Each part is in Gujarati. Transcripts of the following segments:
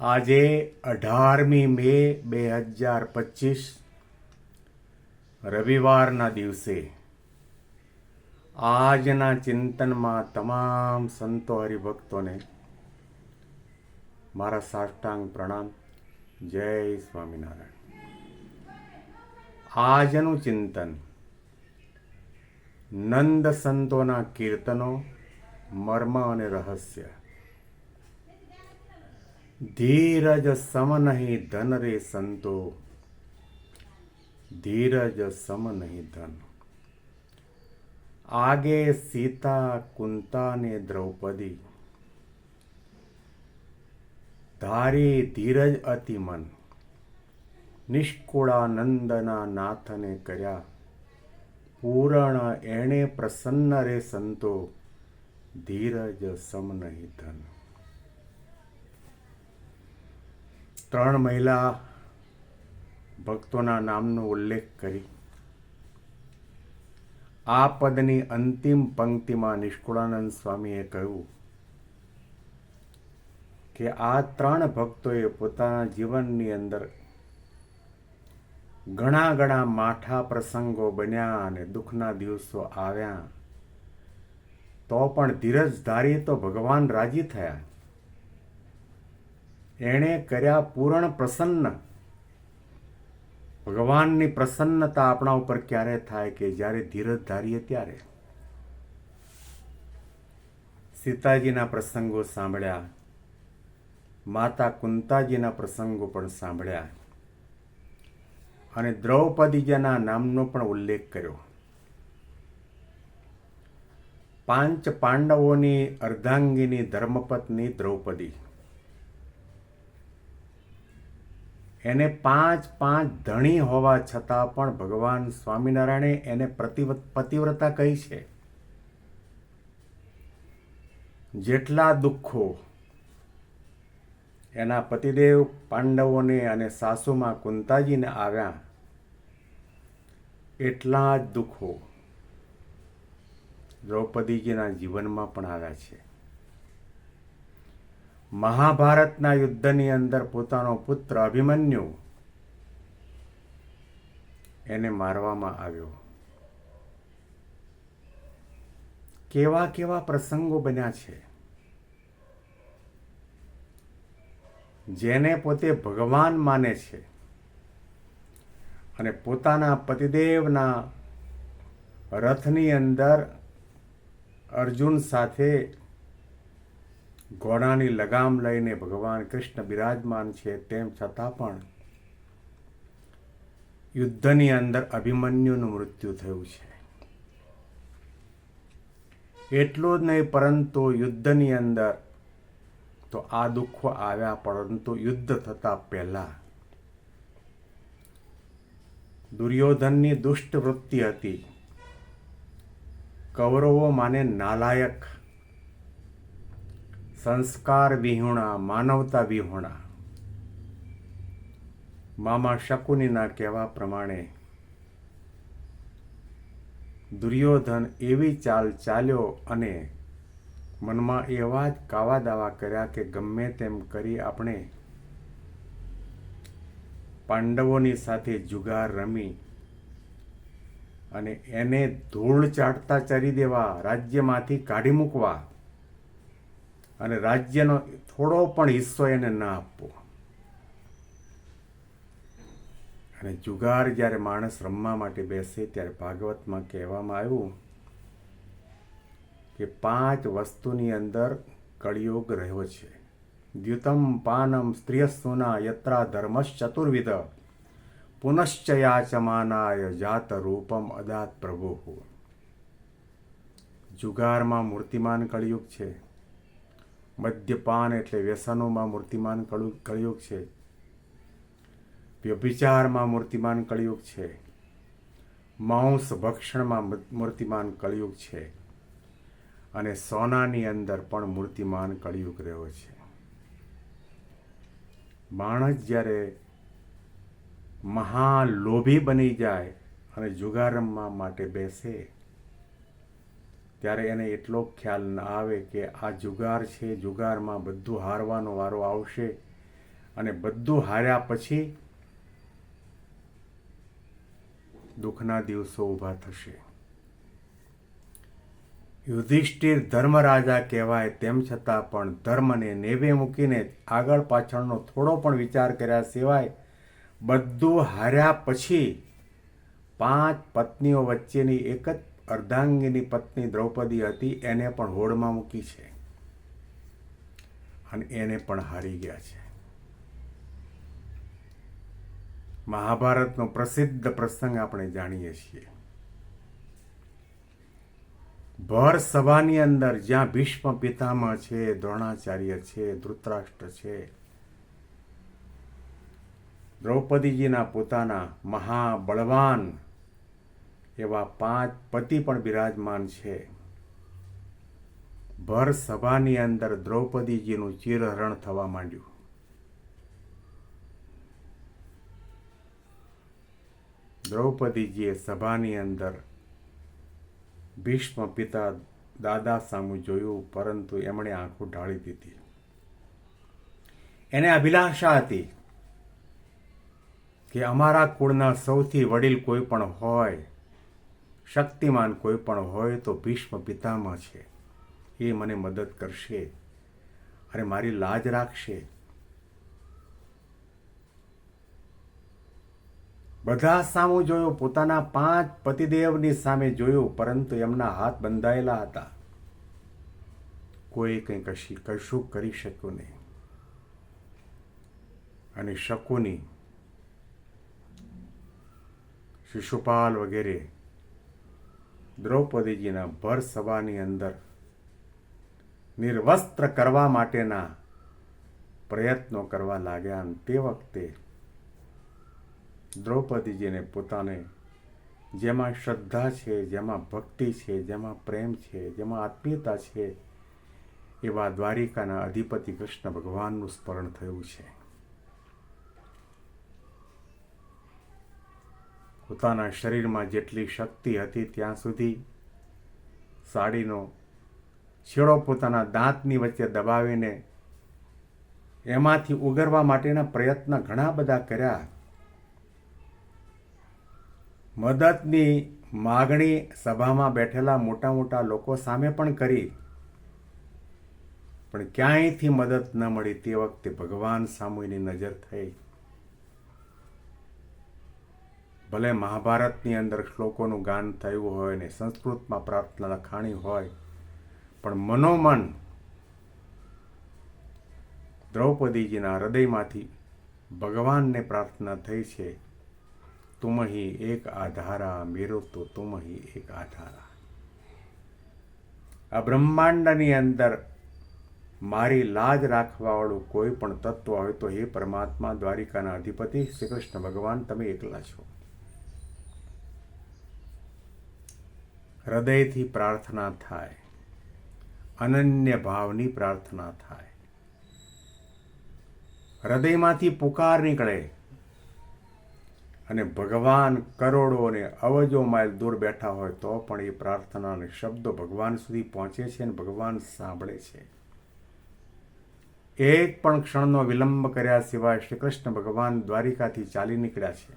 આજે અઢારમી મે બે હજાર પચીસ, રવિવારના દિવસે આજના ચિંતનમાં તમામ સંતો હરિભક્તોને મારા સાષ્ટાંગ પ્રણામ. જય સ્વામિનારાયણ. આજનું ચિંતન નંદ સંતોના કીર્તનો, મર્મ અને રહસ્ય ધીરજ સમ નહીં ધન રે સંતો. ધીરજ સમ નહીં ધન. આગે સીતા કુંતા ને દ્રૌપદી. ધારી ધીરજ અતિ મન. નિષ્કુળાનંદના નાથને કર્યા. પૂરણ એણે પ્રસન્ન રે સંતો. ધીરજ સમ નહીં ધન. ત્રણ મહિલા ભક્તોના નામનો ઉલ્લેખ કરી. આ પદની અંતિમ પંક્તિમાં નિષ્કુળાનંદ સ્વામીએ કહ્યું કે આ ત્રણ ભક્તોએ પોતાના જીવનની અંદર ઘણા ઘણા માઠા પ્રસંગો બન્યા અને દુઃખના દિવસો આવ્યા. તો પણ ધીરજ ધારી તો ભગવાન રાજી થયા. એણે કર્યા પૂર્ણ પ્રસન્ન. ભગવાનની પ્રસન્નતા આપણા ઉપર ક્યારે થાય કે જ્યારે ધીરજ ધારીએ ત્યારે? સીતાજીના પ્રસંગો સાંભળ્યા. માતા કુંતાજીના પ્રસંગો પણ સાંભળ્યા. અને દ્રૌપદીજીના નામનો પણ ઉલ્લેખ કર્યો. પાંચ પાંડવોની અર્ધાંગીની ધર્મપત્ની દ્રૌપદી. એને પાંચ પાંચ ધણી હોવા છતાં પણ ભગવાન સ્વામિનારાયણે એને પ્રતિવ- પતિવ્રતા કહી છે. જેટલા દુઃખો એના પતિદેવ પાંડવોને અને સાસુમાં કુંતાજીને આવ્યા, એટલા જ દુઃખો દ્રૌપદીજીના જીવનમાં પણ આવ્યા છે. મહાભારતના યુદ્ધની અંદર પોતાનો પુત્ર અભિમન્યુ એને મારવામાં આવ્યો. કેવા કેવા પ્રસંગો બન્યા છે. જેને પોતે ભગવાન માને છે અને પોતાના પતિદેવના રથની અંદર અર્જુન સાથે ઘોડાની લગામ લઈને ભગવાન કૃષ્ણ બિરાજમાન છે તેમ છતાં પણ યુદ્ધની અંદર અભિમન્યુનું મૃત્યુ થયું છે. એટલું જ નહીં, પરંતુ યુદ્ધની અંદર તો આ દુઃખો આવ્યા, પરંતુ યુદ્ધ થતા પહેલા દુર્યોધનની દુષ્ટ વૃત્તિ હતી. કૌરવો માને નાલાયક સંસ્કાર વિહોણા, માનવતા વિહોણા. મામા શકુનીના કહેવા પ્રમાણે, દુર્યોધન એવી ચાલ ચાલ્યો અને મનમાં એવા જ કાવા દાવા કર્યા કે ગમે તેમ કરી આપણે પાંડવોની સાથે જુગાર રમી અને એને ધૂળ ચાટતા ચરી દેવા રાજ્યમાંથી કાઢી મૂકવા. અને રાજ્યનો થોડો પણ હિસ્સો એને ના આપવો. અને જુગાર જ્યારે માણસ રમવા માટે બેસે ત્યારે ભાગવતમાં કહેવામાં આવ્યું કે પાંચ વસ્તુની અંદર કળિયુગ રહ્યો છે. દ્યુતમ પાનમ સ્ત્રિયસ્તુના યત્રા ધર્મશ ચતુર્વિધ પુનશ્ચયાચમાનાય જાત રૂપમ અદાત પ્રભુ જુગારમાં મૂર્તિમાન કળિયુગ છે. મદ્યપાન એટલે વ્યસનોમાં મૂર્તિમાન કળુ, કળિયુગ છે. વ્યભિચારમાં મૂર્તિમાન કળિયુગ છે. માંસ ભક્ષણમાં મૂર્તિમાન કળિયુગ છે. અને સોનાની અંદર પણ મૂર્તિમાન કળિયુગ રહ્યો છે. માણસ જ્યારે મહાલોભી બની જાય અને જુગાર રમવા માટે બેસે ત્યારે એને એટલો ખ્યાલ ન આવે કે આ જુગાર છે, જુગારમાં બધું હારવાનો વારો આવશે અને બધું હાર્યા પછી દુઃખના દિવસો ઊભા થશે. યુધિષ્ઠિર ધર્મરાજા કહેવાય તેમ છતાં પણ ધર્મને નેવે મૂકીને આગળ પાછળનો થોડો પણ વિચાર કર્યા સિવાય બધું હાર્યા પછી પાંચ પત્નીઓ વચ્ચેની એક જ અર્ધાંગીની પત્ની દ્રૌપદી હતી, એને પણ હોડમાં મૂકી છે. અને એને પણ હારી ગયા છે. મહાભારતનો પ્રસિદ્ધ પ્રસંગ આપણે જાણીએ છીએ. ભર સભાની અંદર જ્યાં ભીષ્મ પિતામહ છે, દ્રોણાચાર્ય છે, ધૃતરાષ્ટ્ર છે, દ્રૌપદીજીના પોતાના મહાબળવાન એવા પાંચ પતિ પણ બિરાજમાન છે. ભર સભાની અંદર દ્રૌપદીજીનું ચિરહરણ થવા માંડ્યું. દ્રૌપદીજીએ સભાની અંદર ભીષ્મ પિતા દાદા સામું જોયું, પરંતુ એમણે આંખો ઢાળી દીધી. એને અભિલાષા હતી કે અમારા કુળના સૌથી વડીલ કોઈ પણ હોય શક્તિમાન કોઈ પણ હોય તો ભીષ્મ પિતામહ છે. એ મને મદદ કરશે અને મારી લાજ રાખશે. બધા સામું જોયું, પોતાના પાંચ પતિદેવની સામે જોયું, પરંતુ એમના હાથ બંધાયેલા હતા. કોઈ કંઈ કશી કશું કરી શક્યું નહીં. અને શકુની, શિશુપાલ વગેરે દ્રૌપદીજીના ભર સભાની અંદર નિર્વસ્ત્ર કરવા માટેના પ્રયત્નો કરવા લાગ્યા અને તે વખતે દ્રૌપદીજીને પોતાને જેમાં શ્રદ્ધા છે, જેમાં ભક્તિ છે, જેમાં પ્રેમ છે, જેમાં આત્મીયતા છે, એવા દ્વારિકાના અધિપતિ કૃષ્ણ ભગવાનનું સ્મરણ થયું છે. પોતાના શરીરમાં જેટલી શક્તિ હતી ત્યાં સુધી સાડીનો છેડો પોતાના દાંતની વચ્ચે દબાવીને એમાંથી ઉગરવા માટેના પ્રયત્ન ઘણા બધા કર્યા. મદદની માગણી સભામાં બેઠેલા મોટા મોટા લોકો સામે પણ કરી. પણ ક્યાંયથી મદદ ન મળી તે વખતે ભગવાન સામુની નજર થઈ. ભલે મહાભારતની અંદર શ્લોકોનું ગાન થયું હોય ને સંસ્કૃતમાં પ્રાર્થના લખાણી હોય, પણ મનોમન દ્રૌપદીજીના હૃદયમાંથી ભગવાનને પ્રાર્થના થઈ છે તુમહી એક આધારા, મેરો તો તુમહી એક આધારા. આ બ્રહ્માંડની અંદર મારી લાજ રાખવાવાળું કોઈ પણ તત્વ હોય તો હે પરમાત્મા દ્વારિકાના અધિપતિ શ્રી કૃષ્ણ ભગવાન, તમે એકલા છો. હૃદયથી પ્રાર્થના થાય. અનન્ય ભાવની પ્રાર્થના થાય. હૃદયમાંથી પુકાર નીકળે અને ભગવાન કરોડો અને અવજો માઇલ દૂર બેઠા હોય તો પણ એ પ્રાર્થના અને શબ્દો ભગવાન સુધી પહોંચે છે અને ભગવાન સાંભળે છે. એક પણ ક્ષણનો વિલંબ કર્યા સિવાય શ્રી કૃષ્ણ ભગવાન દ્વારિકાથી ચાલી નીકળ્યા છે.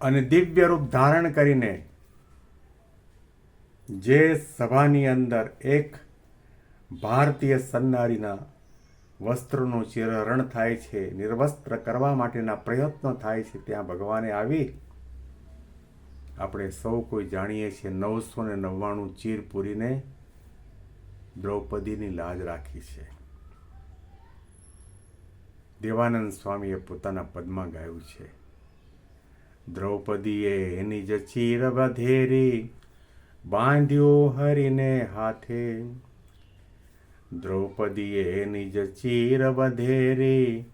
અને દિવ્ય રૂપ ધારણ કરીને જે સભાની અંદર એક ભારતીય સન્નારીના વસ્ત્રનું ચિરહરણ થાય છે, નિર્વસ્ત્ર કરવા માટેના પ્રયત્નો થાય છે, ત્યાં ભગવાને આવી આપણે સૌ કોઈ જાણીએ છીએ નવસો ને નવ્વાણું ચીર પૂરીને દ્રૌપદીની લાજ રાખી છે. દેવાનંદ સ્વામીએ પોતાના પદમાં ગાયું છે. દ્રૌપદીએ એની જ ચીર વધેરી બાંધ્યો હરીને હાથે. દ્રૌપદીએ નિજ ચીર વધેરી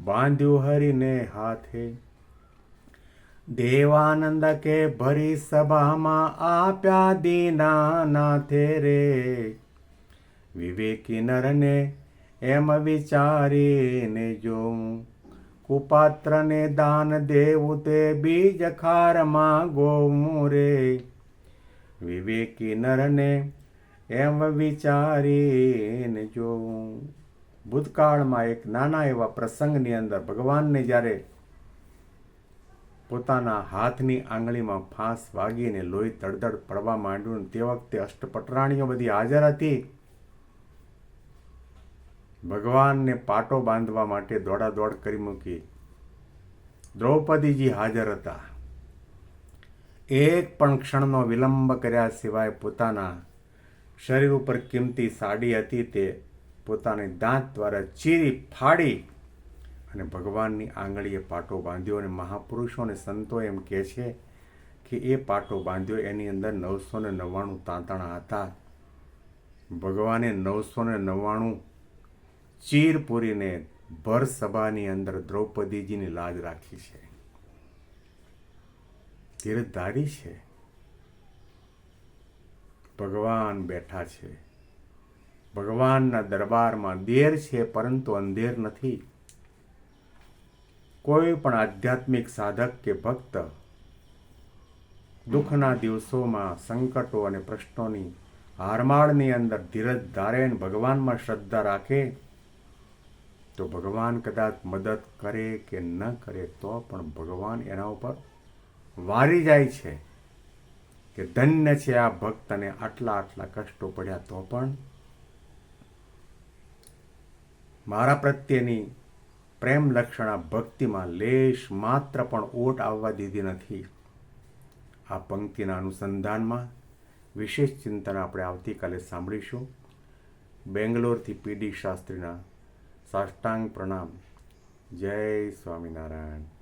બાંધ્યું હરીને હાથે. દેવાનંદ કે ભરી સભામાં આપ્યા દીના નાથે રે. વિવેકી નરને એમ વિચારીને જોઉં કુપાત્રને દાન દેવું તે બીજ ખારમાં ગોવું રે. વિવેકી નરને એમ વિચારીને જોઉં ભૂતકાળમાં એક નાના એવા પ્રસંગની અંદર ભગવાનને જ્યારે પોતાના હાથની આંગળીમાં ફાંસ વાગીને લોહી તડતડ પડવા માંડ્યું તે વખતે અષ્ટપટરાણીઓ બધી હાજર હતી. ભગવાનને પાટો બાંધવા માટે દોડાદોડ કરી મૂકી. દ્રૌપદીજી હાજર હતા. એક પણ ક્ષણનો વિલંબ કર્યા સિવાય પોતાના શરીર ઉપર કિંમતી સાડી હતી તે પોતાની દાંત દ્વારા ચીરી ફાડી અને ભગવાનની આંગળીએ પાટો બાંધ્યો અને મહાપુરુષો અને સંતો એમ કહે છે કે એ પાટો બાંધ્યો એની અંદર નવસો ને નવ્વાણું તાંતણા હતા. ભગવાને નવસો ને નવ્વાણું ચીર પૂરીને ભર સભાની અંદર દ્રૌપદીજીની લાજ રાખી છે. ધીરજધારી છે. ભગવાન બેઠા છે. ભગવાનના દરબારમાં દેર છે, પરંતુ અંધેર નથી. કોઈ પણ આધ્યાત્મિક સાધક કે ભક્ત દુઃખના દિવસોમાં સંકટો અને પ્રશ્નોની હારમાળની અંદર ધીરજ ધારે અને ભગવાનમાં શ્રદ્ધા રાખે, તો ભગવાન કદાચ મદદ કરે કે ન કરે, તો પણ ભગવાન એના ઉપર વારી જાય છે કે ધન્ય છે આ ભક્તને આટલા આટલા કષ્ટો પડ્યા તો પણ. મારા પ્રત્યેની પ્રેમ લક્ષણા ભક્તિમાં લેશ માત્ર પણ ઓટ આવવા દીધી નથી. આ પંક્તિના અનુસંધાનમાં વિશેષ ચિંતન આપણે આવતીકાલે સાંભળીશું. બેંગ્લોરથી પીડી શાસ્ત્રીના સાષ્ટાંગ પ્રણામ. જય સ્વામિનારાયણ.